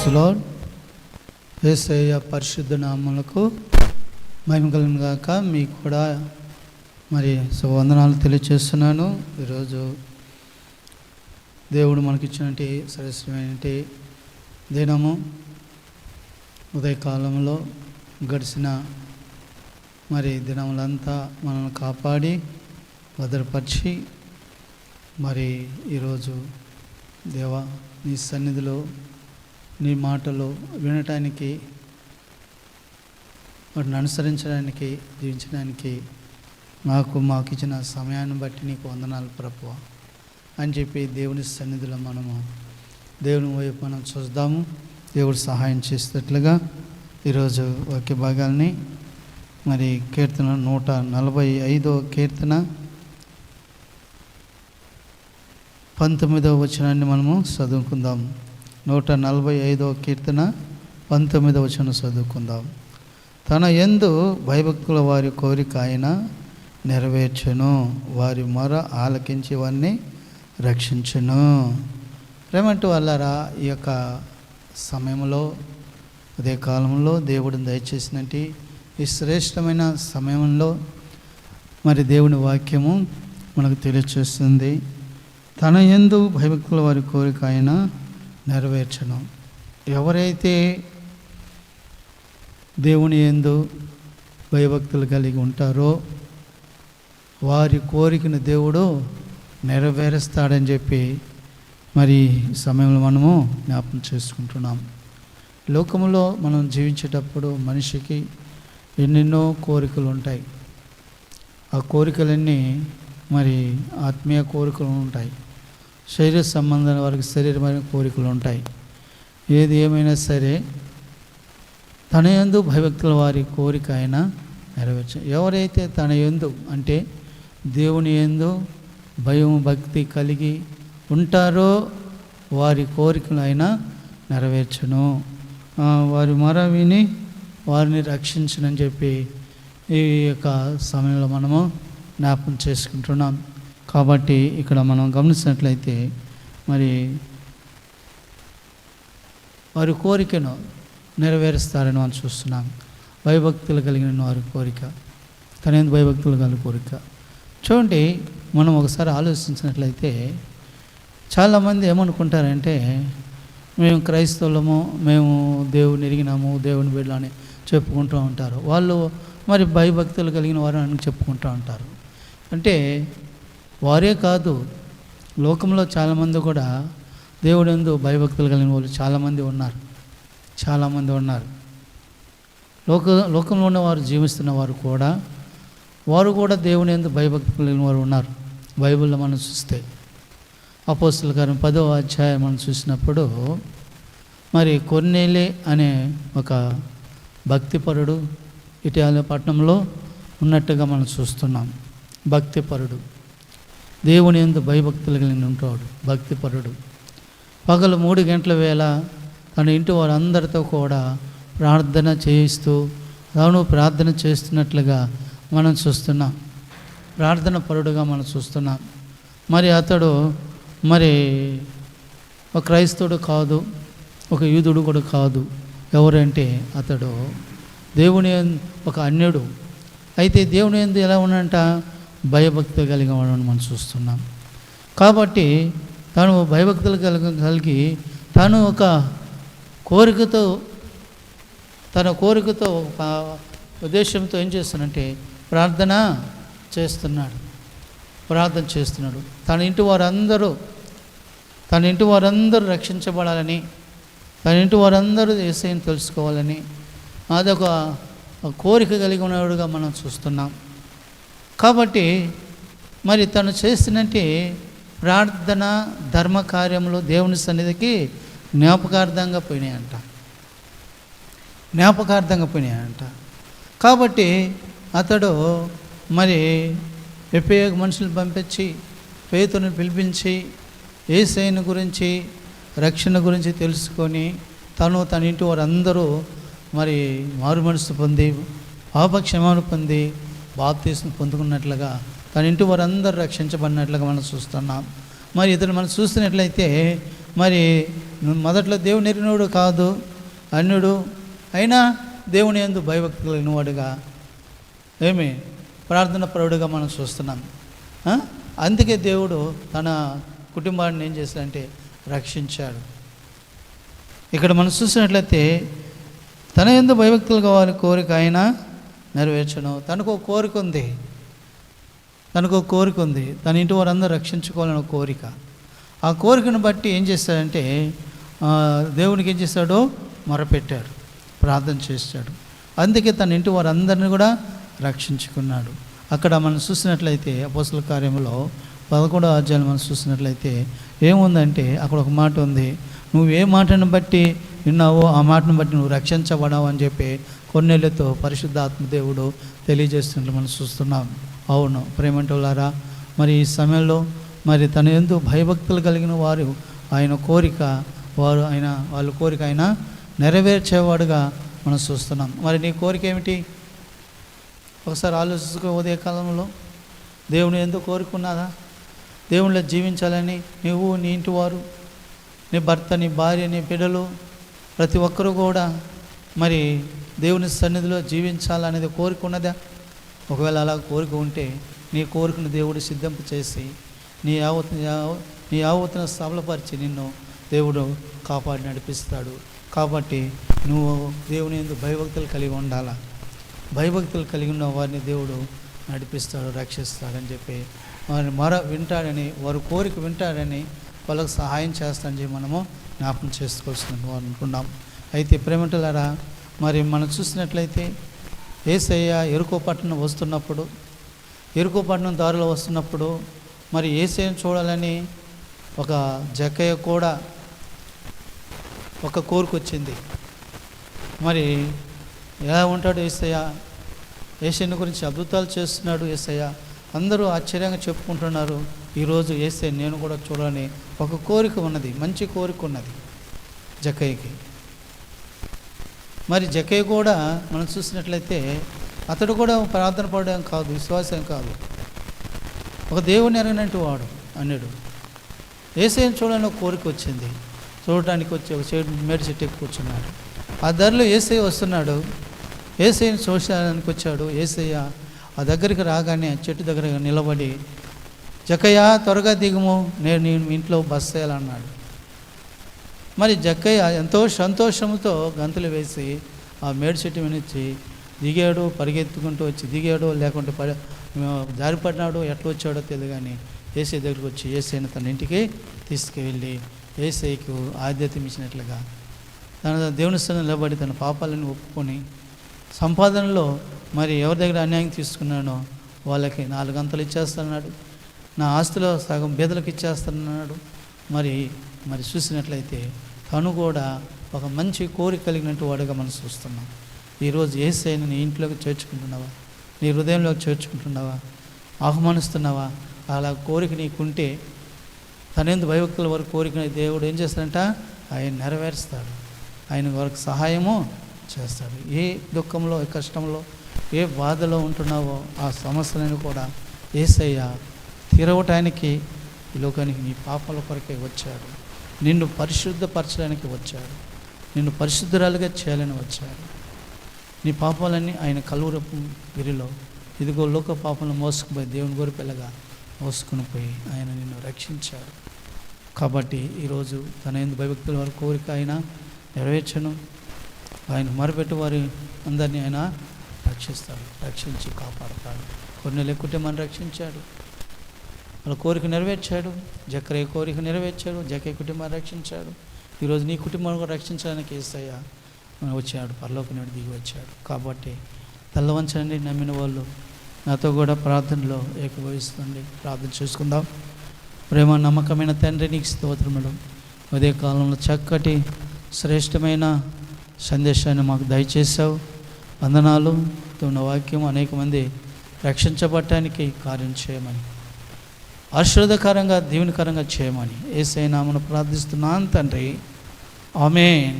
ప్రైజ్లాడ్ ఏసయ్య పరిశుద్ధ నామలకు మహిమ గాక. మీకు కూడా మరి వందనాలు తెలియచేస్తున్నాను. ఈరోజు దేవుడు మనకిచ్చినటువంటి సరస్వమైనటువంటి దినము. ఉదయకాలంలో గడిచిన మరి దినములంతా మనల్ని కాపాడి భద్రపరిచి మరి ఈరోజు దేవా నీ సన్నిధిలో నీ మాటలు వినటానికి వాటిని అనుసరించడానికి జీవించడానికి మాకు మాకు ఇచ్చిన సమయాన్ని బట్టి నీకు వందనాలు ప్రభు అని చెప్పి దేవుని సన్నిధిలో మనము దేవుని వైపు మనం చూద్దాము. దేవుడు సహాయం చేసేటట్లుగా ఈరోజు వాక్య భాగాల్ని మరి కీర్తన నూట నలభై ఐదో కీర్తన పంతొమ్మిదవ వచనాన్ని మనము చదువుకుందాము నూట నలభై ఐదవ కీర్తన పంతొమ్మిదవ వచనం చదువుకుందాం. తన ఎందు భయభక్తుల వారి కోరిక ఆయన నెరవేర్చును. వారి మొర ఆలకించి వారిని రక్షించును. ప్రేమంటూ అల్లారా ఈ యొక్క సమయంలో అదే కాలంలో దేవుడిని దయచేసినట్టు ఈ శ్రేష్టమైన సమయంలో మరి దేవుని వాక్యము మనకు తెలియచేస్తుంది. తన ఎందు భయభక్తుల వారి కోరిక ఆయన నెరవేర్చను ఎవరైతే దేవుని ఎందు భయభక్తులు కలిగి ఉంటారో వారి కోరికను దేవుడు నెరవేరుస్తాడని చెప్పి మరి సమయంలో మనము జ్ఞాపం చేసుకుంటున్నాం. లోకంలో మనం జీవించేటప్పుడు మనిషికి ఎన్నెన్నో కోరికలు ఉంటాయి. ఆ కోరికలన్నీ మరి ఆత్మీయ కోరికలు ఉంటాయి. శరీర సంబంధమైన వారికి శరీరమైన కోరికలు ఉంటాయి. ఏది ఏమైనా సరే తన యందు భయభక్తుల వారి కోరిక ఆయన నెరవేర్చ ఎవరైతే తన యందు అంటే దేవుని ఎందు భయం భక్తి కలిగి ఉంటారో వారి కోరికలు ఆయన నెరవేర్చను. వారి మర విని వారిని రక్షించనని చెప్పి ఈ యొక్క సమయంలో మనము జ్ఞాపం చేసుకుంటున్నాం. కాబట్టి ఇక్కడ మనం గమనించినట్లయితే మరి వారి కోరికను నెరవేరుస్తారని మనం చూస్తున్నాం. భయభక్తులు కలిగిన వారి కోరిక తన భయభక్తులు కలిగిన కోరిక. చూడండి మనం ఒకసారి ఆలోచించినట్లయితే చాలామంది ఏమనుకుంటారంటే మేము క్రైస్తవులము మేము దేవుని ఎరిగినాము దేవుని బిడ్డలు అని చెప్పుకుంటూ ఉంటారు. వాళ్ళు మరి భయభక్తులు కలిగిన వారు అని చెప్పుకుంటూ ఉంటారు. అంటే వారే కాదు లోకంలో చాలామంది కూడా దేవుడు ఎందు భయభక్తులు కలిగిన వాళ్ళు చాలామంది ఉన్నారు. చాలామంది ఉన్నారు. లోక లోకంలో ఉన్నవారు జీవిస్తున్న వారు కూడా వారు కూడా దేవుని ఎందు భయభక్తులు కలిగిన వారు ఉన్నారు. బైబిల్లో మనం చూస్తే అపోస్తుల గారు పదో అధ్యాయం మనం చూసినప్పుడు మరి కొన్నేలే అనే ఒక భక్తిపరుడు ఇటీవల పట్టణంలో ఉన్నట్టుగా మనం చూస్తున్నాం. భక్తిపరుడు. దేవుని ఎందు భయభక్తులు కలిగి ఉంటాడు భక్తిపరుడు. పగలు మూడు గంటల వేళ తన ఇంటి వారందరితో కూడా ప్రార్థన చేయిస్తూ తాను ప్రార్థన చేస్తున్నట్లుగా మనం చూస్తున్నాం. ప్రార్థన పరుడుగా మనం చూస్తున్నాం. మరి అతడు మరి ఒక క్రైస్తవుడు కాదు ఒక యూదుడు కూడా కాదు. ఎవరంటే అతడు దేవుని ఒక అన్యుడు. అయితే దేవుని ఎందు ఎలా ఉన్నంట భయభక్తి కలిగి ఉండడం మనం చూస్తున్నాం. కాబట్టి తాను భయభక్తులు కలిగి కలిగి తాను ఒక కోరికతో తన కోరికతో ఒక ఉద్దేశంతో ఏం చేస్తానంటే ప్రార్థన చేస్తున్నాడు. ప్రార్థన చేస్తున్నాడు. తన ఇంటి వారందరూ తన ఇంటి వారందరూ రక్షించబడాలని తన ఇంటి వారందరూ ఏసైని తెలుసుకోవాలని అదొక కోరిక కలిగి ఉన్నవాడుగా మనం చూస్తున్నాం. కాబట్టి మరి తను చేస్తున్నట్టే ప్రార్థన ధర్మ కార్యంలో దేవుని సన్నిధికి జ్ఞాపకార్థంగా పోయినాయంట. జ్ఞాపకార్థంగా పోయినాయంట. కాబట్టి అతడు మరి ఉపయోగ మనుషులు పంపించి పేతును పిలిపించి ఏసైని గురించి రక్షణ గురించి తెలుసుకొని తను తన ఇంటి వారందరూ మరి మారు మనసు పొంది పాపక్షమాను పొంది బాప్తీసం పొందుకున్నట్లుగా తన ఇంటి వారందరూ రక్షించబడినట్లుగా మనం చూస్తున్నాం. మరి ఇతను మనం చూస్తున్నట్లయితే మరి మొదట్లో దేవుని ఎరిగినోడు కాదు అన్యుడు అయినా దేవుని ఎందు భయభక్తి కలిగిన వాడుగా ఏమి? ప్రార్థన పరుడుగా మనం చూస్తున్నాం. అందుకే దేవుడు తన కుటుంబాన్ని ఏం చేశాడంటే రక్షించాడు. ఇక్కడ మనం చూసినట్లయితే తన ఎందు భయభక్తులు కావాలి కోరిక అయినా నెరవేర్చడం. తనకు ఒక కోరిక ఉంది. తనకు ఒక కోరిక ఉంది. తన ఇంటి వారందరూ రక్షించుకోవాలని ఒక కోరిక. ఆ కోరికను బట్టి ఏం చేస్తాడంటే దేవునికి ఏం చేస్తాడో మొరపెట్టాడు. ప్రార్థన చేస్తాడు. అందుకే తన ఇంటి వారందరిని కూడా రక్షించుకున్నాడు. అక్కడ మనం చూసినట్లయితే అపోసల కార్యంలో పదకొండో అధ్యాయులు మనం చూసినట్లయితే ఏముందంటే అక్కడ ఒక మాట ఉంది. నువ్వు ఏ మాటను బట్టి విన్నావో? ఆ మాటను బట్టి నువ్వు రక్షించబడావు అని చెప్పి కొన్నేళ్ళతో పరిశుద్ధాత్మ దేవుడు తెలియజేస్తున్నట్లు మనం చూస్తున్నాం. అవును. ప్రేమంటులారా మరి ఈ సమయంలో మరి తన ఎందు భయభక్తులు కలిగిన వారు ఆయన కోరిక వారు ఆయన వాళ్ళ కోరిక ఆయన నెరవేర్చేవాడుగా మనం చూస్తున్నాం. మరి నీ కోరిక ఏమిటి? ఒకసారి ఆలోచించుకో ఉదయ కాలంలో. దేవుని ఎందుకు కోరుకున్నదా దేవుళ్ళ జీవించాలని నువ్వు నీ ఇంటి వారు నీ భర్త నీ భార్య నీ బిడ్డలు ప్రతి ఒక్కరూ కూడా మరి దేవుని సన్నిధిలో జీవించాలనేది కోరిక ఉన్నదా? ఒకవేళ అలా కోరిక ఉంటే నీ కోరికను దేవుడు సిద్ధింపు చేసి నీ యావత్ నీ యావత్తును సబలపరిచి నిన్ను దేవుడు కాపాడి నడిపిస్తాడు. కాబట్టి నువ్వు దేవుని ఎందు భయభక్తులు కలిగి ఉండాలా? భయభక్తులు కలిగి ఉన్న వారిని దేవుడు నడిపిస్తాడు రక్షిస్తాడని చెప్పి వారిని మర వింటాడని వారి కోరిక వింటాడని వాళ్ళకు సహాయం చేస్తాడని చెప్పి మనము జ్ఞాపకం చేసుకోవాల్సిందని అనుకున్నాం అయితే ప్రేమటలారా మరి మనం చూసినట్లయితే ఏసయ్య ఎరుకోపట్నం వస్తున్నప్పుడు ఎరుకోపట్నం దారిలో వస్తున్నప్పుడు మరి ఏసయ్యను చూడాలని ఒక జక్కయ్య కూడా ఒక కోరిక వచ్చింది. మరి ఎలా ఉంటాడు ఏసయ్య? ఏసయ్యని గురించి అద్భుతాలు చేస్తున్నాడు ఏసయ్య. అందరూ ఆశ్చర్యంగా చెప్పుకుంటున్నారు ఈరోజు వేస్తే నేను కూడా చూడాలని ఒక కోరిక ఉన్నది మంచి కోరిక ఉన్నది. జకైకి మరి జకై కూడా మనం చూసినట్లయితే అతడు కూడా ప్రార్థన పడడం కాదు విశ్వాసం కాదు. ఒక దేవుని ఎరగనంటి వాడు అన్నాడు. ఏసైని చూడాలని ఒక కోరిక వచ్చింది. చూడటానికి వచ్చి ఒక చెట్టు మేడి చెట్టు ఎక్కి కూర్చున్నాడు. ఆ ధరలో ఏసై వస్తున్నాడు. ఏసైని చూడడానికి వచ్చాడు. ఏసయ్య ఆ దగ్గరికి రాగానే ఆ చెట్టు దగ్గర నిలబడి జక్కయ్య త్వరగా దిగుము నేను నేను మీ ఇంట్లో బస్ చేయాలన్నాడు మరి జక్కయ్య ఎంతో సంతోషంతో గంతులు వేసి ఆ మేడి చెట్టు వినిచ్చి దిగాడు పరిగెత్తుకుంటూ వచ్చి దిగాడు లేకుంటే పడి జారిపడినాడు ఎట్లా వచ్చాడో తెలియదు కానీ ఏసై దగ్గరికి వచ్చి ఏసైని తన ఇంటికి తీసుకువెళ్ళి ఏసైకు ఆద్యత ఇచ్చినట్లుగా తన దేవుని స్థానం నిలబడి తన పాపాలను ఒప్పుకొని సంపాదనలో మరి ఎవరి దగ్గర అన్యాయం తీసుకున్నానో వాళ్ళకి నాలుగు అంతలు ఇచ్చేస్తున్నాడు నా ఆస్తిలో సగం బీదలకు ఇచ్చేస్తున్నాడు మరి మరి చూసినట్లయితే తను కూడా ఒక మంచి కోరిక కలిగినట్టు వాడుగా మనం చూస్తున్నాం. ఈరోజు ఏసైని నీ ఇంట్లోకి చేర్చుకుంటున్నావా? నీ హృదయంలోకి చేర్చుకుంటున్నావా? ఆహ్వానిస్తున్నావా? అలా కోరిక నీకుంటే తనేందు భయభక్తుల వరకు కోరిక దేవుడు ఏం చేస్తాడంట? ఆయన నెరవేరుస్తాడు. ఆయన వరకు సహాయము చేస్తాడు. ఏ దుఃఖంలో ఏ కష్టంలో ఏ బాధలో ఉంటున్నావో ఆ సమస్యలను కూడా ఏసయ్య తీరవటానికి ఈ లోకానికి నీ పాపాల కొరకే వచ్చాడు. నిన్ను పరిశుద్ధపరచడానికి వచ్చాడు. నిన్ను పరిశుద్ధురాలుగా చేయాలని వచ్చాడు. నీ పాపాలన్నీ ఆయన కలువరపు గిరిలో ఇదిగో లోక పాపలను మోసుకుపోయి దేవుని గొరిపిల్లగా మోసుకుని పోయి ఆయన నిన్ను రక్షించాడు. కాబట్టి ఈరోజు తన ఎందు భయభక్తుల వారి కోరిక ఆయన నెరవేర్చను. ఆయన మరపెట్టి వారి అందరినీ ఆయన రక్షిస్తాడు రక్షించి కాపాడతాడు. కొన్ని లేకుంటే మనం రక్షించాడు. వాళ్ళ కోరిక నెరవేర్చాడు. జక్రయ్య కోరిక నెరవేర్చాడు. జక్రయ్య కుటుంబాన్ని రక్షించాడు. ఈరోజు నీ కుటుంబాన్ని కూడా రక్షించడానికి ఏసయ్య వచ్చాడు పరలోక నుండి దిగి వచ్చాడు. కాబట్టి తెల్లవంచండి నమ్మిన వాళ్ళు నాతో కూడా ప్రార్థనలో ఏకభవిస్తుంది ప్రార్థన చేసుకుందాం. ప్రేమ నమ్మకమైన తండ్రి నీకు స్తోత్రములు ఉదయ కాలంలో చక్కటి శ్రేష్టమైన సందేశాన్ని మాకు దయచేసావు వందనాలు. చెప్తున్న వాక్యం అనేక మంది రక్షించబడటానికి కార్యం చేయమని ఆశీర్వదకరంగా దీవెనకరంగా చేయమని ఏసైనామను ప్రార్థిస్తున్నాను తండ్రి. ఆమెన్.